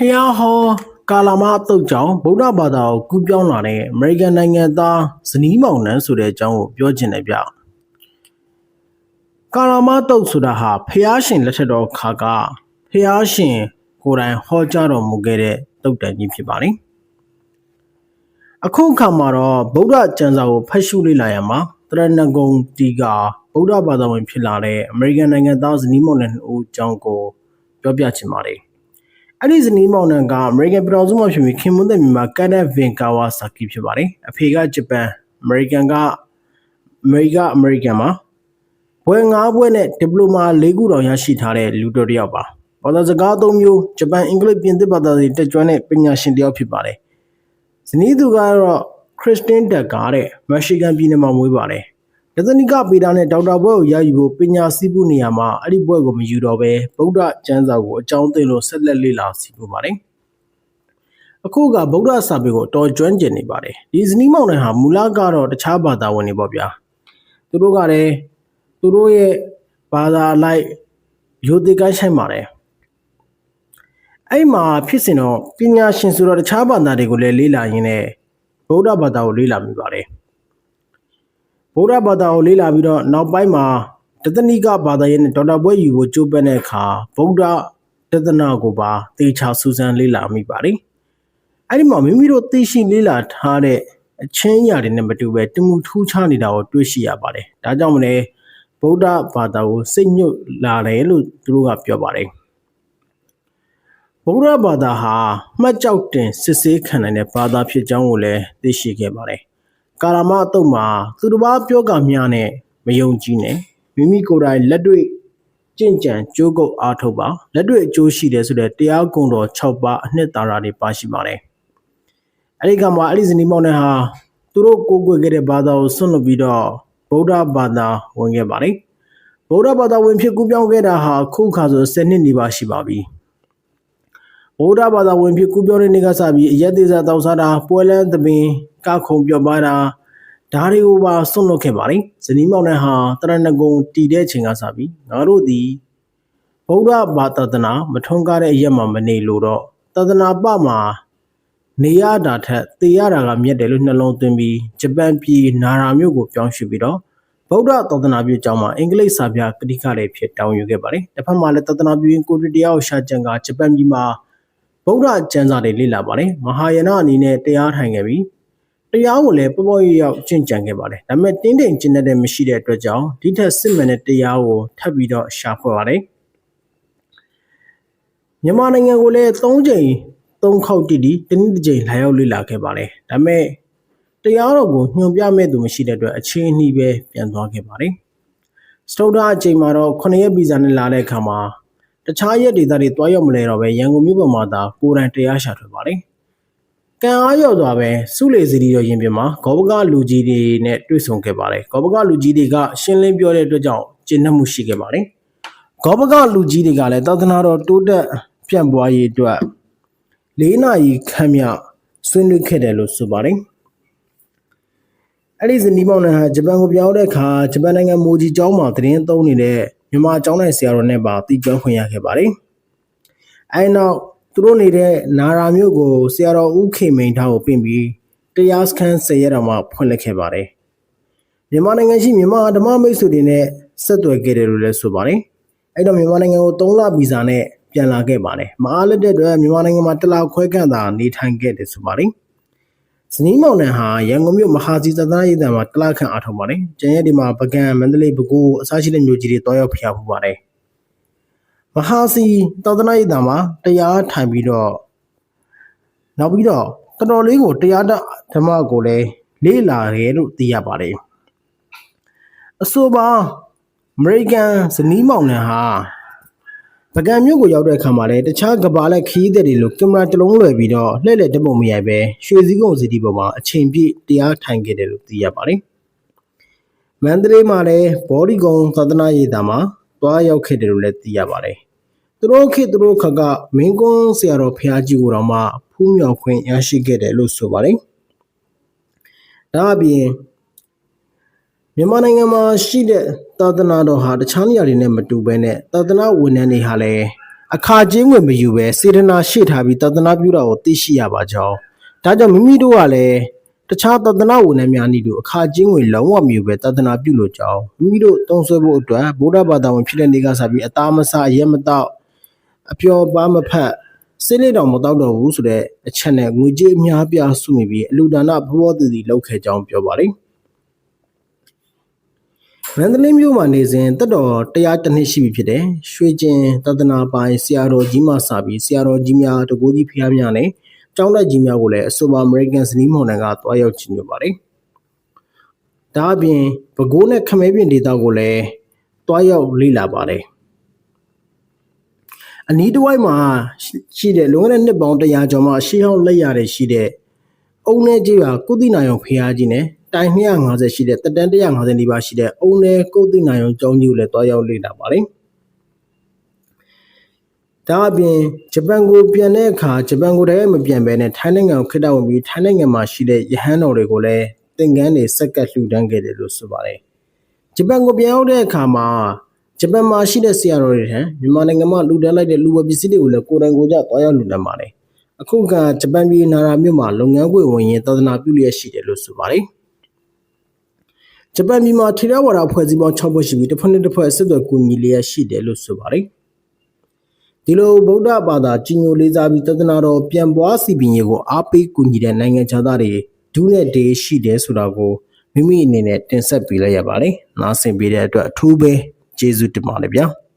ဖျားဟောကာလာမအတုတ်ကြောင့်ဗုဒ္ဓဘာသာကိုကူးပြောင်းလာတဲ့အမေရိကန်နိုင်ငံသားဇနီးမောင်နှံဆိုတဲ့အကြောင်းကိုပြောချင်တယ်ဗျကာလာမတုတ်ဆိုတာဟာဖျားရှင်လက်ထက်တော်ခါကဖျားရှင်ကိုယ်တိုင်ဟောကြားတော်မူခဲ့တဲ့တုတ်တန်ကြီးဖြစ်ပါတယ်အခုအခါမှာတော့ဗုဒ္ဓကျမ်းစာကိုဖတ်ရှုလေ့လာရမှာတရဏဂုံတီကဗုဒ္ဓဘာသာဝင်ဖြစ်လာတဲ့အမေရိကန်နိုင်ငံသားဇနီးမောင်နှံဦးအကြောင်းကိုပြောပြချင်ပါတယ် အဲ့ဒီဇနီးမောင်နှံကအမေရိကန်ပြည်တော်စုမှာဖြစ်ပြီးခင်မွန်းတဲ့မြန်မာကန်နက်ဗင်ကာဝါဆာကီဖြစ်ပါတယ်အဖေကဂျပန်အမေရိကန်ကအမေရိကအမေရိကန်မှာဘွဲ၅ဘွဲနဲ့ဒီပလိုမာ၄ခုတောင်ရရှိထားတဲ့လူတော်တစ်ယောက်ပါဘာသာစကားအသုံးမျိုးဂျပန်အင်္ဂလိပ်ပြင်သစ်ဘာသာတွေတက်ကြွတဲ့ပညာရှင်တစ်ယောက်ဖြစ်ပါတယ်ဇနီးသူကတော့ခရစ်စတင်တက်ကားတဲ့မက်ရှီဂန်ပြည်နယ်မှာမွေးပါတယ် ဒသနိကပေတာနဲ့ဒေါက်တာဘွဲကိုရယူဖို့ပညာစည်းဖို့နေရာမှာအဲ့ဒီဘွဲကိုမယူတော့ဘဲဗုဒ္ဓကျမ်းစာကိုအကြောင်းသိလို့ဆက်လက်လေ့လာစီဖို့ပါတယ်အခုကဗုဒ္ဓစာပေကိုတော်ကျွမ်းကျင်နေပါတယ်ဒီဇနီးမောင်နှံဟာမူလကတော့တခြားဘာသာဝင်တွေပေါ့ဗျာသူတို့ကလည်းသူတို့ရဲ့ဘာသာလိုက်ယိုတိကိုင်းဆိုင်ပါတယ်အဲ့မှာဖြစ်စဉ်တော့ပညာရှင်ဆိုတော့တခြားဘာသာတွေကိုလည်းလေ့လာရင်းနဲ့ဗုဒ္ဓဘာသာကိုလေ့လာမိပါတယ် ဗုဒ္ဓဘာသာကိုလေ့လာပြီးတော့နောက်ပိုင်းမှာတသနိကဘာသာရဲ့နဲ့ဒေါက်တာဘွဲယူကိုကြိုးပမ်းတဲ့အခါဗုဒ္ဓတသနာကိုပါသေချာစူးစမ်းလေ့လာမိပါတယ်အဲ့ဒီမှာမိမိတို့သိရှိလေ့လာထားတဲ့အချင်းအရာတွေနဲ့မတူပဲတမှုထူးခြားနေတာကိုတွေ့ရှိရပါတယ်ဒါကြောင့်မလဲဗုဒ္ဓဘာသာကိုစိတ်ညွတ်လာတယ်လို့သူတို့ကပြောပါတယ်ဗုဒ္ဓဘာသာဟာမှတ်ကြောက်တင်စစ်ဆေးခံနိုင်တဲ့ဘာသာဖြစ်ကြောင်းကိုလည်းသိရှိခဲ့ပါတယ်။ ကာလမအတုတ်မှာသူတစ်ပါးပြောကမျှနဲ့မယုံကြည်နဲ့မိမိကိုယ်တိုင်လက်တွေ့ကြင်ကြံကြိုးကုပ်အားထုတ်ပါလက်တွေ့အကျိုးရှိတယ်ဆိုတဲ့တရားကုံတော်6ပါးအနှစ်သာရတွေပါရှိပါတယ်။အဲဒီကမှာအဲ့ဒီဇနီးမောင်နဲ့ဟာသူတို့ကိုးကွယ်ခဲ့တဲ့ဘာသာကိုဆွန့်လွတ်ပြီးတော့ဗုဒ္ဓဘာသာဝင်ခဲ့ပါတယ်။ဗုဒ္ဓဘာသာဝင်ဖြစ်ကူးပြောင်းခဲ့တာဟာခုခါဆို10နှစ်နေပါရှိပါပြီ။ ဗုဒ္ဓဘာသာဝင်ဖြစ်ကူပြောတဲ့နေ့ကစပြီးအယက်သေးစားတောက်စားတာပွဲလန်းသပင်ကခုံပြော့ပါတာဒါတွေကိုပါဆွန့်လွတ်ခဲ့ပါလိမ့်ဇနီးမောင်နှံဟာတရဏဂုံတည်တဲ့ချိန်ကစပြီးငါတို့သည်ဗုဒ္ဓဘာသာတနာမထွန်းကားတဲ့အရက်မှာမနေလို့တော့တဒနာပမှာနေရတာထက်တေရတာကမြတ်တယ်လို့နှလုံးသွင်းပြီးဂျပန်ပြည်နာရာမြို့ကိုပြောင်းရွှေ့ပြီးတော့ဗုဒ္ဓသာသနာပြုကျောင်းမှာအင်္ဂလိပ်စာပြကတိကတွေဖြစ်တောင်းယူခဲ့ပါတယ်။တစ်ဖက်မှာလည်းသာသနာပြုရင်ကိုရီးတရားကိုရှာကြံကဂျပန်ပြည်မှာ ဗုဒ္ဓကျမ်းစာတွေလေ့လာပါတယ်မဟာယာနအနေနဲ့တရားထိုင်ခဲ့ပြီးတရားကိုလည်းပေါ်ပေါ်ရရောက်ကျင့်ကြံခဲ့ပါတယ်ဒါပေမဲ့တင်းတိမ်ကျင့်တဲ့မရှိတဲ့အတွက်ကြောင့်ဒီထက်စစ်မှန်တဲ့တရားကိုထပ်ပြီးတော့ရှာဖွေပါတယ်မြန်မာနိုင်ငံကိုလည်း၃ချိန်၃ခေါက်တိတိတနည်းတစ်ချိန်လာရောက်လေ့လာခဲ့ပါတယ်ဒါပေမဲ့တရားတော်ကိုညွှန်ပြမဲ့သူမရှိတဲ့အတွက်အခြေအနှီးပဲပြန်သွားခဲ့ပါတယ်စတုဒ္ဓအချိန်မှာတော့9ရက်ဗီဇာနဲ့လာတဲ့အခါမှာ တခြားရက်ဒေသတွေတွားရောက်မလဲတော့ပဲရန်ကုန်မြို့ပေါ်မှာသာကိုယ်တိုင်တရားရှာထွေပါလေကံအားရောက်သွားပဲစုလေစီရီရောရင်ပြင်မှာဂောဘကလူကြီးတွေနဲ့တွေ့ဆုံခဲ့ပါတယ်ဂောဘကလူကြီးတွေကရှင်းလင်းပြောတဲ့အတွက်ကြောင့်ကျင့်နှမှုရှိခဲ့ပါတယ်ဂောဘကလူကြီးတွေကလည်းသာသနာတော်တိုးတက်ပြန့်ပွားရေးအတွက်၄နာရီခန့်မြဆွေးနွေးခဲ့တယ်လို့ဆိုပါတယ်အဲ့ဒီဇနီးမောင်နှံဟာဂျပန်ကိုပြောင်းတဲ့အခါဂျပန်နိုင်ငံမိုဂျီကျောင်းမှာတရင်သုံးနေတဲ့ မြန်မာကျောင်းနိုင်ဆရာတော်နဲ့ပါတည်ကျွမ်းခွင့်ရခဲ့ပါတယ်။အဲနောက်သူတို့နေတဲ့နာရာမြို့ကိုဆရာတော်ဦးခေမိန်ထားကိုပြင်ပြီးတရားစခန်းဆယ်ရက်တော်မှာဖွင့်လှစ်ခဲ့ပါတယ်။မြန်မာနိုင်ငံရှိမြန်မာဓမ္မမိတ်ဆွေတွေနဲ့ဆက်သွယ်ခဲ့တယ်လို့လည်းဆိုပါတယ်။အဲတော့မြန်မာနိုင်ငံကို3လဗီဇာနဲ့ပြန်လာခဲ့ပါတယ်။မအားလက်တဲ့အတွက်မြန်မာနိုင်ငံမှာတလခွဲခန့်သာနေထိုင်ခဲ့တယ်ဆိုပါတယ်။ ဇနီးမောင်နှံဟာရန်ကုန်မြို့မဟာစီသသနာရေးတံမှာတလခန့်အားထုတ်ပါတယ်။ကျန်ရက်ဒီမှာပကံမန္တလေးပဲခူးအစရှိတဲ့မြို့ကြီးတွေတောရောက်ဖျားဖူးပါတယ်။မဟာစီသသနာရေးတံမှာတရားထိုင်ပြီးတော့နောက်ပြီးတော့တော်တော်လေးကိုတရားဓမ္မကိုလည်းလေးလာတယ်လို့သိရပါတယ်။အဆိုပါအမေရိကန်ဇနီးမောင်နှံဟာ ပကံမြို့ကိုရောက်တဲ့အခါမှာလည်းတခြားကဘာလက်ခီးတဲ့တွေလိုကင်မရာတစ်လုံးလွယ်ပြီးတော့လှည့်လည်တပုံမရိုက်ပဲရွှေစည်းကုန်းစီတီပေါ်မှာအချိန်ပြည့်တရားထိုင်ခဲ့တယ်လို့သိရပါတယ်။မန္တလေးမှာလည်းဘော်ဒီကုံသဒနာရေးတာမှာတွားရောက်ခဲ့တယ်လို့လည်းသိရပါတယ်။သူတို့ခေတ်သူတို့ခကမင်းကွန်းဆရာတော်ဖျားကြီးကိုတော့မှဖူးမြောင်ခွင့်ရရှိခဲ့တယ်လို့ဆိုပါတယ်။ဒါအပြင် မြန်မာနိုင်ငံမှာရှိတဲ့သာသနာတော်ဟာတခြားနေရာတွေနဲ့မတူဘဲနဲ့သာသနာဝန်ထမ်းတွေဟာလည်းအခါချင်းဝင်မယူပဲစေတနာရှိထားပြီးတသနာပြုတာကိုသိရှိရပါကြောင်းဒါကြောင့်မိမိတို့ကလည်းတခြားတသနာဝန်ထမ်းများနည်းတူအခါချင်းဝင်လုံးဝမယူပဲတသနာပြုလို့ကြောင်းမိမိတို့တုံးဆွဲဖို့အတွက်ဗုဒ္ဓဘာသာဝင်ဖြစ်တဲ့နေ့ကစပြီးအသားမစားအရက်မတော့အပျော်ပါမဖက်စိတ်လေးတော်မတော့တော့ဘူးဆိုတဲ့အချက်နဲ့ငွေကြေးအများပြားစုမိပြီးအလူဒါနဘဝတည်တည်လောက်ခဲ့ကြောင်းပြောပါတယ် မန္တလေးမြို့မှာနေစဉ်တက်တော်တရားတစ်နှစ်ရှိပြီဖြစ်တယ်။ရွှေကျင်သဒ္ဒနာပိုင်းဆရာတော်ကြီးမှစပြီးဆရာတော်ကြီးများတကူကြီးဖျားများနဲ့ကျောင်းတက်ကြီးများကိုလည်းအဆိုပါ American ဇနီးမောင်နှံကတွားရောက်ချင်ညွပါတယ်။ဒါအပြင်ပဲခူးနဲ့ခမဲပြင်ဒေသကိုလည်းတွားရောက်လေ့လာပါတယ်။အနီးတစ်ဝိုက်မှာရှိတဲ့လွန်ခဲ့တဲ့နှစ်ပေါင်း100ကျော်မှရှေးဟောင်းလက်ရတဲ့ရှိတဲ့အုံနဲ့ကြီးပါကုသနာယုံဖျားကြီးနဲ့ တိုင်250ရှိတဲ့တက်တန်း150နီးပါးရှိတဲ့အုံနဲ့ကုသနာယုံကျောင်းကြီးကိုလည်းတွားရောက်လေ့လာပါတယ်။ဒါအပြင်ဂျပန်ကိုပြန်တဲ့အခါဂျပန်ကိုတည်းမပြန်ဘဲနဲ့ထိုင်းနိုင်ငံကိုခေတ္တဝင်ပြီးထိုင်းနိုင်ငံမှာရှိတဲ့ရဟန်းတော်တွေကိုလည်းသင်္ကန်းတွေစက်ကပ်လှူဒန်းခဲ့တယ်လို့ဆိုပါတယ်။ဂျပန်ကိုပြန်ရောက်တဲ့အခါမှာဂျပန်မှာရှိတဲ့ဆရာတော်တွေထံမြန်မာနိုင်ငံမှာလူတန်းလိုက်တဲ့လူဝပစ္စည်းတွေကိုလည်းကိုယ်တိုင်ကိုယ်ကျတွားရောက်လူတန်းပါတယ်။အခုကဂျပန်ပြည်နာရာမြို့မှာလုပ်ငန်းခွင်ဝင်ရင်သာသနာပြုလျက်ရှိတယ်လို့ဆိုပါတယ်။ ဂျပန်ပြည်မှာထေရဝါဒအဖွဲ့အစည်းပေါင်း6ဖွဲ့ရှိပြီးတစ်ဖက်နဲ့တစ်ဖက်ဆက်သွယ်ကူညီလျက်ရှိတယ်လို့ဆိုပါတယ်။ဒီလိုဗုဒ္ဓဘာသာကြီးညိုလေးစားပြီးတသနာတော်ပြန်ပွားစီပင်ရေကိုအားပေးကူညီတဲ့နိုင်ငံခြားသားတွေဒုနဲ့ဒေးရှိတယ်ဆိုတာကိုမိမိအနေနဲ့တင်ဆက်ပေးလိုက်ရပါတယ်။နားဆင်ပေးတဲ့အတွက်အထူးပဲကျေးဇူးတင်ပါတယ်ဗျာ။